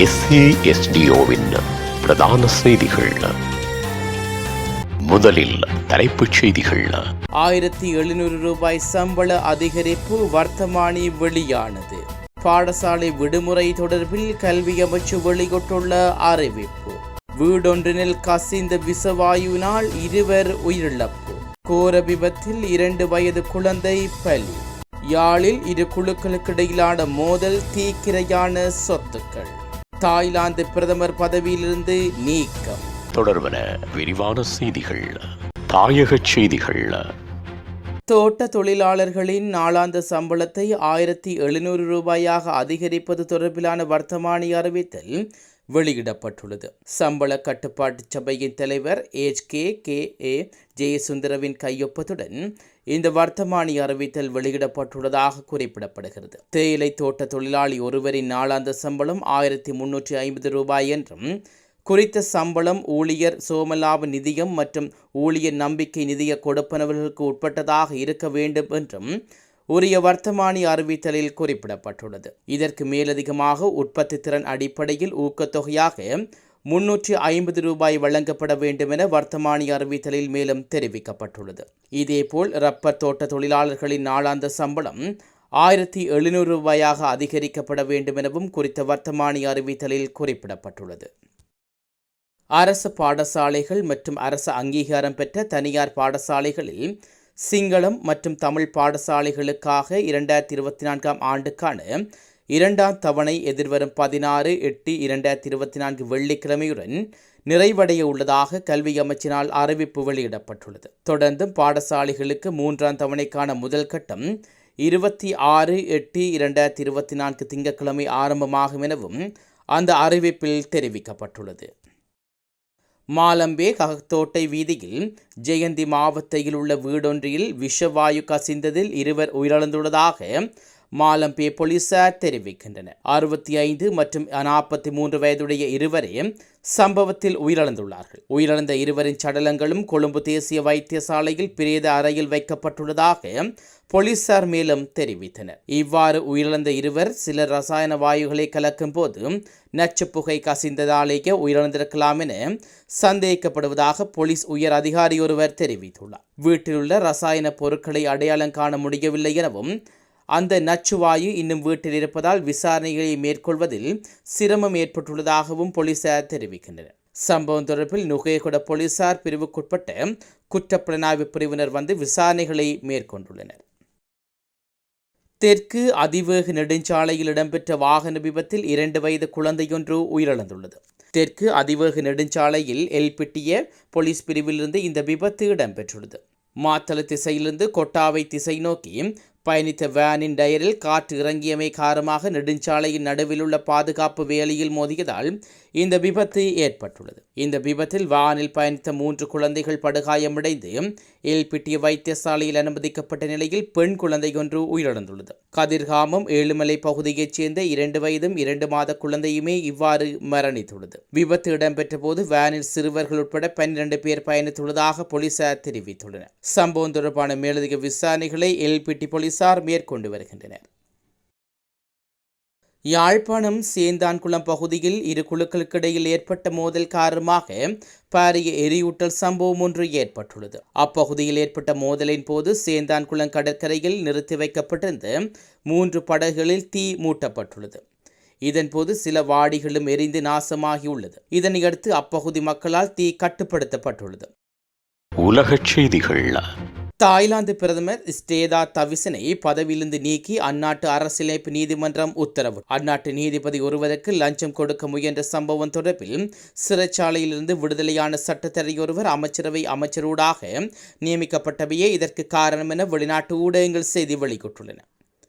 எஸ்ஏஎஸ்டிஓவின் பிரதான செய்திகள். முதலில் தலைப்புச் செய்திகள். ஆயிரத்தி எழுநூறு ரூபாய் சம்பள அதிகரிப்பு வர்த்தமானி வெளியானது. பாடசாலை விடுமுறை தொடர்பில் கல்வி அமைச்சு வெளியிட்டுள்ள அறிவிப்பு. வீடொன்றினில் கசிந்த விசவாயுவினால் இருவர் உயிரிழப்பு. கோர விபத்தில் இரண்டு வயது குழந்தை பலி. யாழில் இரு குழுக்களுக்கிடையிலான மோதல் தீக்கிரையான சொத்துக்கள். தாய்லாந்து பிரதமர் பதவியிலிருந்து நீக்கம். தொடர்பன விரிவான செய்திகள். தாயகச் செய்திகள். தோட்ட தொழிலாளர்களின் நாளாந்த சம்பளத்தை ஆயிரத்தி எழுநூறு ரூபாயாக அதிகரிப்பது தொடர்பிலான வர்த்தமானி அறிவித்தல் வெளியிடப்பட்டுள்ளது. சம்பள கட்டுப்பாட்டு சபையின் தலைவர் எச் கே கே ஏ ஜெயசுந்தரவின் கையொப்பத்துடன் இந்த வர்த்தமானி அறிவித்தல் வெளியிடப்பட்டுள்ளதாக குறிப்பிடப்படுகிறது. தேயிலை தோட்ட தொழிலாளி ஒருவரின் நாளாந்த சம்பளம் ஆயிரத்தி முன்னூற்றி ஐம்பது ரூபாய் என்றும் குறித்த சம்பளம் ஊழியர் சோமலாப நிதியம் மற்றும் ஊழியர் நம்பிக்கை நிதிய கொடுப்பனவர்களுக்கு உட்பட்டதாக இருக்க வேண்டும் என்றும் உரிய வர்த்தமானி அறிவித்தலில் குறிப்பிடப்பட்டுள்ளது. இதற்கு மேலதிகமாக உற்பத்தி திறன் அடிப்படையில் ஊக்கத்தொகையாக முன்னூற்றி ஐம்பது ரூபாய் வழங்கப்பட வேண்டும் என வர்த்தமானி அறிவித்தலில் மேலும் தெரிவிக்கப்பட்டுள்ளது. இதேபோல் ரப்பர் தோட்ட தொழிலாளர்களின் நாளாந்த சம்பளம் ஆயிரத்தி எழுநூறு ரூபாயாக அதிகரிக்கப்பட வேண்டும் எனவும் குறித்த வர்த்தமானி அறிவித்தலில் குறிப்பிடப்பட்டுள்ளது. அரசு பாடசாலைகள் மற்றும் அரசு அங்கீகாரம் பெற்ற தனியார் பாடசாலைகளில் சிங்களம் மற்றும் தமிழ் பாடசாலைகளுக்காக இரண்டாயிரத்தி இருபத்தி நான்காம் ஆண்டுக்கான இரண்டாம் தவணை எதிர்வரும் பதினாறு எட்டு இரண்டாயிரத்தி இருபத்தி நான்கு வெள்ளிக்கிழமையுடன் நிறைவடைய உள்ளதாக கல்வி அமைச்சினால் அறிவிப்பு வெளியிடப்பட்டுள்ளது. தொடர்ந்தும் பாடசாலைகளுக்கு மூன்றாம் தவணைக்கான முதல் கட்டம் இருபத்தி ஆறு எட்டு இரண்டாயிரத்தி இருபத்தி நான்கு திங்கட்கிழமை ஆரம்பமாகும் எனவும் அந்த அறிவிப்பில் தெரிவிக்கப்பட்டுள்ளது. மாலம்பே ககத்தோட்டை வீதியில் ஜெயந்தி மாவட்டத்தில் உள்ள வீடொன்றில் விஷவாயு கசிந்ததில் இருவர் உயிரிழந்துள்ளதாக மாலம்பே போலீசார் தெரிவிக்கின்றனர். அறுபத்தி ஐந்து மற்றும் நாற்பத்தி மூன்று வயதுடைய இருவரே சம்பவத்தில் உயிரிழந்துள்ளார்கள். உயிரிழந்த இருவரின் சடலங்களும் கொழும்பு தேசிய வைத்தியசாலையில் பிரேத அறையில் வைக்கப்பட்டுள்ளதாக போலீசார் மேலும் தெரிவித்தனர். இவ்வாறு உயிரிழந்த இருவர் சில ரசாயன வாயுகளை கலக்கும் போது நச்சுப்புகை கசிந்ததாலேயே உயிரிழந்திருக்கலாம் என சந்தேகிக்கப்படுவதாக போலீஸ் உயர் அதிகாரி ஒருவர் தெரிவித்துள்ளார். வீட்டிலுள்ள ரசாயன பொருட்களை அடையாளம் காண முடியவில்லை எனவும் அந்த நச்சுவாயு இன்னும் வீட்டில் இருப்பதால் விசாரணைகளை மேற்கொள்வதில் சிரமம் ஏற்பட்டுள்ளதாகவும் போலீசார் தெரிவிக்கின்றனர். சம்பவம் தொடர்பில் நுகையகுட போலீசார் பிரிவுக்குட்பட்ட குற்றப்புலனாய்வு பிரிவினர் வந்து விசாரணைகளை மேற்கொண்டுள்ளனர். தெற்கு அதிவேக நெடுஞ்சாலையில் இடம்பெற்ற வாகன விபத்தில் இரண்டு வயது குழந்தையொன்று உயிரிழந்துள்ளது. தெற்கு அதிவேக நெடுஞ்சாலையில் எல்பிட்டிய போலீஸ் பிரிவிலிருந்து இந்த விபத்து இடம்பெற்றுள்ளது. மாத்தள திசையிலிருந்து கொட்டாவை திசை நோக்கி பயணித்த வேனின் டயரில் காற்று இறங்கியமை காரணமாக நெடுஞ்சாலையின் நடுவில் உள்ள பாதுகாப்பு வேலியில் மோதியதால் இந்த விபத்து ஏற்பட்டுள்ளது. இந்த விபத்தில் வானில் பயணித்த மூன்று குழந்தைகள் படுகாயமடைந்து எல்பிட்டிய வைத்தியசாலையில் அனுமதிக்கப்பட்ட நிலையில் பெண் குழந்தை ஒன்று உயிரிழந்துள்ளது. கதிர்காமம் ஏழுமலை பகுதியைச் சேர்ந்த இரண்டு வயதும் இரண்டு மாத குழந்தையுமே இவ்வாறு மரணித்துள்ளது. விபத்து இடம்பெற்ற போது வேனில் சிறுவர்கள் உட்பட பன்னிரண்டு பேர் பயணித்துள்ளதாக போலீசார் தெரிவித்துள்ளனர். சம்பவம் தொடர்பான மேலதிக விசாரணைகளை எல்பிட்டி போலீசார் மேற்கொண்டு வருகின்றனர். யாழ்ப்பாணம் சேந்தான்குளம் பகுதியில் இரு குழுக்களுக்கிடையில் ஏற்பட்ட மோதல் காரணமாக பாரிய எரியூட்டல் சம்பவம் ஒன்று ஏற்பட்டுள்ளது. அப்பகுதியில் ஏற்பட்ட மோதலின் போது சேந்தான்குளம் கடற்கரையில் நிறுத்தி வைக்கப்பட்டிருந்த மூன்று படகுகளில் தீ மூட்டப்பட்டுள்ளது. இதன்போது சில வாடிகளும் எரிந்து நாசமாகியுள்ளது. இதனையடுத்து அப்பகுதி மக்களால் தீ கட்டுப்படுத்தப்பட்டுள்ளது. உலகச் செய்திகள் தாய்லாந்து பிரதமர் ஸ்டேதா தவிசனை பதவியிலிருந்து நீக்கி அந்நாட்டு அரசியலமைப்பு நீதிமன்றம் உத்தரவு. அந்நாட்டு நீதிபதி ஒருவருக்கு லஞ்சம் கொடுக்க முயன்ற சம்பவம் தொடர்பில் சிறைச்சாலையிலிருந்து விடுதலையான சட்டத்தரையொருவர் அமைச்சரவை அமைச்சரூடாக நியமிக்கப்பட்டவையே இதற்கு காரணம் என வெளிநாட்டு ஊடகங்கள் செய்தி வெளியிட்டுள்ளன.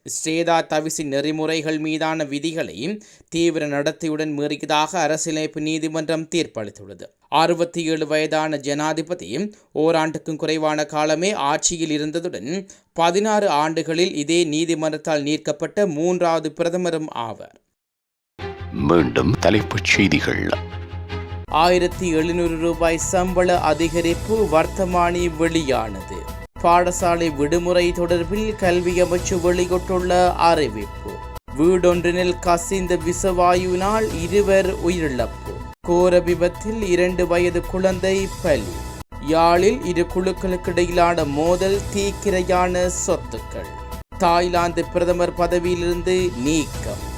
ஸ்ரேதா தவிசின் நெறிமுறைகள் மீதான விதிகளை தீவிர நடத்தையுடன் மீறியதாக அரசியலமைப்பு நீதிமன்றம் தீர்ப்பளித்துள்ளது. அறுபத்தி ஏழு வயதான ஜனாதிபதி ஓராண்டுக்கும் குறைவான காலமே ஆட்சியில் இருந்ததுடன் பதினாறு ஆண்டுகளில் இதே நீதிமன்றத்தால் நீக்கப்பட்ட மூன்றாவது பிரதமரும் ஆவார். மீண்டும் தலைப்புச் செய்திகள். ஆயிரத்தி எழுநூறு ரூபாய் சம்பள அதிகரிப்பு வர்த்தமானி வெளியானது. பாடசாலை விடுமுறை தொடர்பில் கல்வி அமைச்சு வெளியிட்டுள்ள அறிவிப்பு. வீடொன்றினில் கசிந்த விசவாயுவினால் இருவர் உயிரிழப்பு. கோர விபத்தில் இரண்டு வயது குழந்தை பலி. யாழில் இரு குழுக்களுக்கிடையிலான மோதல் தீக்கிரையான சொத்துக்கள். தாய்லாந்து பிரதமர் பதவியிலிருந்து நீக்கம்.